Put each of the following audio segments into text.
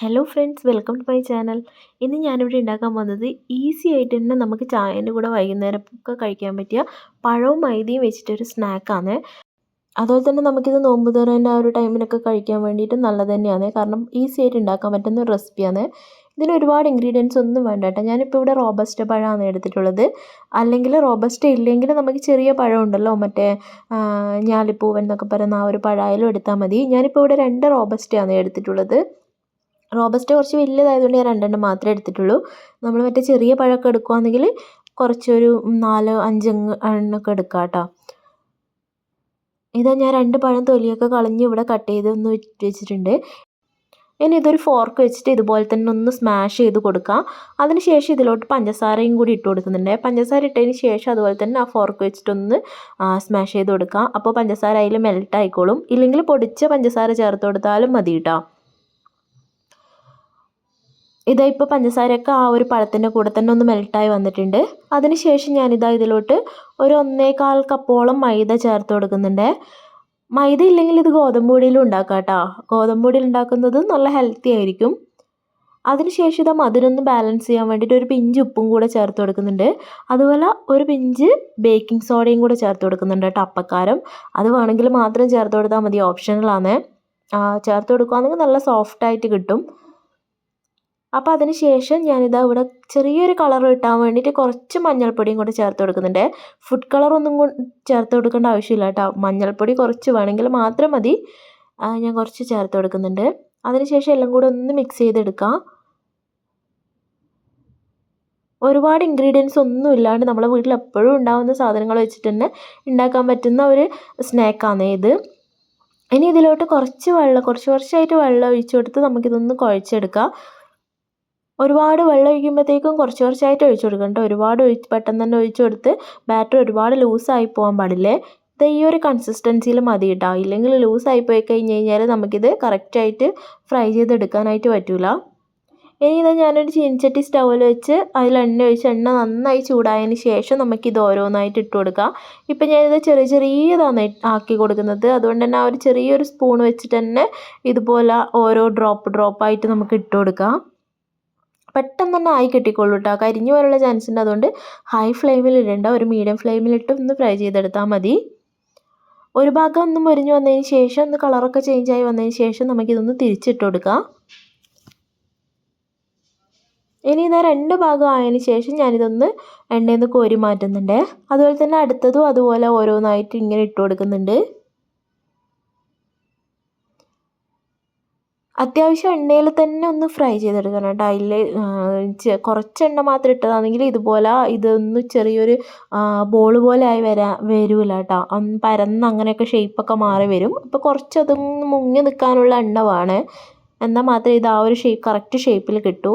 Hello friends welcome to my channel ഇന്ന് ഞാനിവിടെ ഉണ്ടാക്കാൻ പോകുന്നത് ഈസി ആയിട്ട് തന്നെ നമുക്ക് ചായന്റെ കൂടെ വൈകുന്നേരം ഒക്കെ കഴിക്കാൻ പറ്റിയ പഴവും മൈദയും വെച്ചിട്ടൊരു സ്നാക്കാണ് അതുപോലെ തന്നെ നമുക്കിത് നോമ്പ് തുറേന്റെ ആ ഒരു ടൈമിനൊക്കെ കഴിക്കാൻ വേണ്ടിയിട്ട് നല്ലത് തന്നെയാണ്. കാരണം ഈസി ആയിട്ട് ഉണ്ടാക്കാൻ പറ്റുന്ന ഒരു റെസിപ്പിയാണ് ഇതിന് ഒരുപാട് ഇൻഗ്രീഡിയൻസ് ഒന്നും വേണ്ട കേട്ടോ. ഞാനിപ്പോൾ ഇവിടെ റോബസ്റ്റ് പഴമാണ് എടുത്തിട്ടുള്ളത്. അല്ലെങ്കിൽ റോബസ്റ്റ് ഇല്ലെങ്കിൽ നമുക്ക് ചെറിയ പഴം ഉണ്ടല്ലോ മറ്റേ ഞാലിപ്പൂവൻ എന്നൊക്കെ പറയുന്ന ആ ഒരു പഴമായാലും എടുത്താൽ മതി. ഞാനിപ്പോൾ ഇവിടെ രണ്ട് റോബസ്റ്റയാണ് എടുത്തിട്ടുള്ളത്. റോബസ്റ്റ കുറച്ച് വലിയതായതുകൊണ്ട് ഞാൻ രണ്ടെണ്ണം മാത്രമേ എടുത്തിട്ടുള്ളൂ. നമ്മൾ മറ്റേ ചെറിയ പഴമൊക്കെ എടുക്കുകയാണെങ്കിൽ കുറച്ചൊരു നാലോ അഞ്ച് എണ്ണൊക്കെ എടുക്കാം കേട്ടോ. ഇതാ ഞാൻ രണ്ട് പഴം തൊലിയൊക്കെ കളഞ്ഞ് ഇവിടെ കട്ട് ചെയ്ത് ഒന്ന് വെച്ചിട്ടുണ്ട്. ഇനി ഇതൊരു ഫോർക്ക് വെച്ചിട്ട് ഇതുപോലെ തന്നെ ഒന്ന് സ്മാഷ് ചെയ്ത് കൊടുക്കാം. അതിനുശേഷം ഇതിലോട്ട് പഞ്ചസാരയും കൂടി ഇട്ട് കൊടുക്കുന്നുണ്ട്. പഞ്ചസാര ഇട്ടതിന് ശേഷം അതുപോലെ തന്നെ ആ ഫോർക്ക് വെച്ചിട്ടൊന്ന് സ്മാഷ് ചെയ്ത് കൊടുക്കാം. അപ്പോൾ പഞ്ചസാര അതിൽ മെൽറ്റ് ആയിക്കോളും. ഇല്ലെങ്കിൽ പൊടിച്ച പഞ്ചസാര ചേർത്ത് കൊടുത്താലും മതി കേട്ടോ. ഇതാ ഇപ്പോൾ പഞ്ചസാരയൊക്കെ ആ ഒരു പഴത്തിന്റെ കൂടെ തന്നെ ഒന്ന് മെൽട്ടായി വന്നിട്ടുണ്ട്. അതിനുശേഷം ഞാനിതാ ഇതിലോട്ട് ഒരു ഒന്നേകാൽ കപ്പോളം മൈദ ചേർത്ത് കൊടുക്കുന്നുണ്ട്. മൈദ ഇല്ലെങ്കിൽ ഇത് ഗോതമ്പ് പൊടിയിലും ഉണ്ടാക്കാം കേട്ടോ. ഗോതമ്പ് പൊടിയിൽ ഉണ്ടാക്കുന്നത് നല്ല ഹെൽത്തി ആയിരിക്കും. അതിനുശേഷം ഇതാ മധുരമൊന്ന് ബാലൻസ് ചെയ്യാൻ വേണ്ടിയിട്ട് ഒരു പിഞ്ച് ഉപ്പും കൂടെ ചേർത്ത് കൊടുക്കുന്നുണ്ട്. അതുപോലെ ഒരു പിഞ്ച് ബേക്കിംഗ് സോഡയും കൂടെ ചേർത്ത് കൊടുക്കുന്നുണ്ട് കേട്ടോ അപ്പക്കാരം. അത് വേണമെങ്കിൽ മാത്രം ചേർത്ത് കൊടുത്താൽ മതി. ഓപ്ഷണലാണ് ചേർത്ത് കൊടുക്കുകയാണെങ്കിൽ നല്ല സോഫ്റ്റായിട്ട് കിട്ടും. അപ്പോൾ അതിന് ശേഷം ഞാനിതാ ഇവിടെ ചെറിയൊരു കളർ കിട്ടാൻ വേണ്ടിയിട്ട് കുറച്ച് മഞ്ഞൾപ്പൊടിയും കൂടി ചേർത്ത് കൊടുക്കുന്നുണ്ട്. ഫുഡ് കളറൊന്നും ചേർത്ത് കൊടുക്കേണ്ട ആവശ്യമില്ല കേട്ടോ. മഞ്ഞൾപ്പൊടി കുറച്ച് വേണമെങ്കിൽ മാത്രം മതി. ഞാൻ കുറച്ച് ചേർത്ത് കൊടുക്കുന്നുണ്ട്. അതിനുശേഷം എല്ലാം കൂടെ ഒന്ന് മിക്സ് ചെയ്തെടുക്കാം. ഒരുപാട് ഇൻഗ്രീഡിയൻസ് ഒന്നും ഇല്ലാണ്ട് നമ്മളെ വീട്ടിൽ എപ്പോഴും ഉണ്ടാകുന്ന സാധനങ്ങൾ വെച്ചിട്ട് തന്നെ ഉണ്ടാക്കാൻ പറ്റുന്ന ഒരു സ്നാക്കാണ് ഇത്. ഇനി ഇതിലോട്ട് കുറച്ച് വെള്ളം കുറച്ച് കുറച്ചായിട്ട് വെള്ളം ഒഴിച്ചു കൊടുത്ത് നമുക്കിതൊന്ന് കുഴച്ചെടുക്കാം. ഒരുപാട് വെള്ളം ഒഴിക്കുമ്പോഴത്തേക്കും കുറച്ച് കുറച്ചായിട്ട് ഒഴിച്ചു കൊടുക്കണം കേട്ടോ. ഒരുപാട് ഒഴിച്ച് പെട്ടെന്ന് തന്നെ ഒഴിച്ചു കൊടുത്ത് ബാറ്റർ ഒരുപാട് ലൂസായി പോകാൻ പാടില്ലേ? ഇത് ഈ ഒരു കൺസിസ്റ്റൻസിയിൽ മതി കേട്ടോ. ഇല്ലെങ്കിൽ ലൂസായി പോയി കഴിഞ്ഞ് കഴിഞ്ഞാൽ നമുക്കിത് കറക്റ്റായിട്ട് ഫ്രൈ ചെയ്തെടുക്കാനായിട്ട് പറ്റില്ല ഇനി ഇത് ഞാനൊരു ചീനിച്ചട്ടി സ്റ്റൗവിൽ വെച്ച് അതിൽ എണ്ണ ഒഴിച്ച് എണ്ണ നന്നായി ചൂടായതിന് ശേഷം നമുക്കിത് ഓരോന്നായിട്ട് ഇട്ട് കൊടുക്കാം. ഇപ്പം ഞാനിത് ചെറിയ ചെറിയതാണ് ആക്കി കൊടുക്കുന്നത്. അതുകൊണ്ട് തന്നെ ആ ഒരു ചെറിയൊരു സ്പൂൺ വെച്ചിട്ട് തന്നെ ഇതുപോലെ ഓരോ ഡ്രോപ്പ് ഡ്രോപ്പായിട്ട് നമുക്ക് ഇട്ട് കൊടുക്കാം. പെട്ടെന്ന് തന്നെ ആയി കിട്ടിക്കോളൂ കേട്ടോ കരിഞ്ഞു പോലുള്ള ചാൻസ് ഉണ്ട്. അതുകൊണ്ട് ഹൈ ഫ്ലെയിമിൽ ഇടേണ്ട. ഒരു മീഡിയം ഫ്ലെയിമിലിട്ട് ഒന്ന് ഫ്രൈ ചെയ്തെടുത്താൽ മതി. ഒരു ഭാഗം ഒന്ന് മുരിഞ്ഞു വന്നതിന് ശേഷം ഒന്ന് കളറൊക്കെ ചേഞ്ച് ആയി വന്നതിന് ശേഷം നമുക്കിതൊന്ന് തിരിച്ചിട്ട് കൊടുക്കാം. ഇനി ഇതാ രണ്ട് ഭാഗം ആയതിന് ശേഷം ഞാനിതൊന്ന് എണ്ണയിൽ നിന്ന് കോരി മാറ്റുന്നുണ്ട്. അതുപോലെ തന്നെ അടുത്തതും അതുപോലെ ഓരോന്നായിട്ട് ഇങ്ങനെ ഇട്ട് കൊടുക്കുന്നുണ്ട്. അത്യാവശ്യം എണ്ണയിൽ തന്നെ ഒന്ന് ഫ്രൈ ചെയ്തെടുക്കണം കേട്ടോ. അതിൽ കുറച്ച് എണ്ണ മാത്രം ഇട്ടതാണെങ്കിൽ ഇതുപോലെ ഇതൊന്ന് ചെറിയൊരു ബോൾ പോലെ ആയി വരാ വരില്ല കേട്ടോ. പരന്ന് അങ്ങനെയൊക്കെ ഷേപ്പൊക്കെ മാറി വരും. അപ്പോൾ കുറച്ച് അതൊന്ന് മുങ്ങി നിൽക്കാനുള്ള എണ്ണ വേണം എന്നാൽ മാത്രമേ ഇത് ആ ഒരു ഷേപ്പ് കറക്റ്റ് ഷേപ്പിൽ കിട്ടൂ.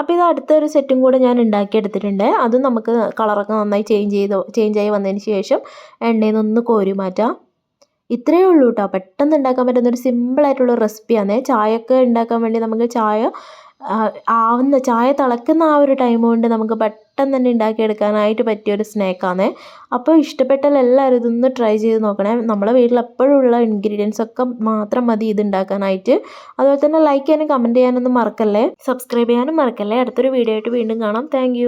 അപ്പോൾ ഇത് അടുത്തൊരു സെറ്റും കൂടെ ഞാൻ ഉണ്ടാക്കിയെടുത്തിട്ടുണ്ട്. അതും നമുക്ക് കളറൊക്കെ നന്നായി ചേഞ്ച് ചെയ്ത് ചേഞ്ച് ആയി വന്നതിന് ശേഷം എണ്ണയിൽ നിന്ന് കോരി മാറ്റാം. ഇത്രയേ ഉള്ളൂ കേട്ടോ പെട്ടെന്ന് ഉണ്ടാക്കാൻ പറ്റുന്ന ഒരു സിമ്പിളായിട്ടുള്ള റെസിപ്പിയാണ് ചായയൊക്കെ ഉണ്ടാക്കാൻ വേണ്ടി നമുക്ക് ചായ ആവുന്ന ചായ തിളക്കുന്ന ആ ഒരു ടൈം കൊണ്ട് നമുക്ക് പെട്ടെന്ന് തന്നെ ഉണ്ടാക്കിയെടുക്കാനായിട്ട് പറ്റിയൊരു സ്നാക്കാണ് അപ്പോൾ ഇഷ്ടപ്പെട്ടാൽ എല്ലാവരും ഇതൊന്ന് ട്രൈ ചെയ്ത് നോക്കണേ. നമ്മളെ വീട്ടിൽ എപ്പോഴും ഉള്ള ഇൻഗ്രീഡിയൻസ് ഒക്കെ മാത്രം മതി ഇത് ഉണ്ടാക്കാനായിട്ട്. അതുപോലെ തന്നെ ലൈക്ക് ചെയ്യാനും കമന്റ് ചെയ്യാനൊന്നും മറക്കല്ലേ? സബ്സ്ക്രൈബ് ചെയ്യാനും മറക്കല്ലേ? അടുത്തൊരു വീഡിയോ ആയിട്ട് വീണ്ടും കാണാം. താങ്ക്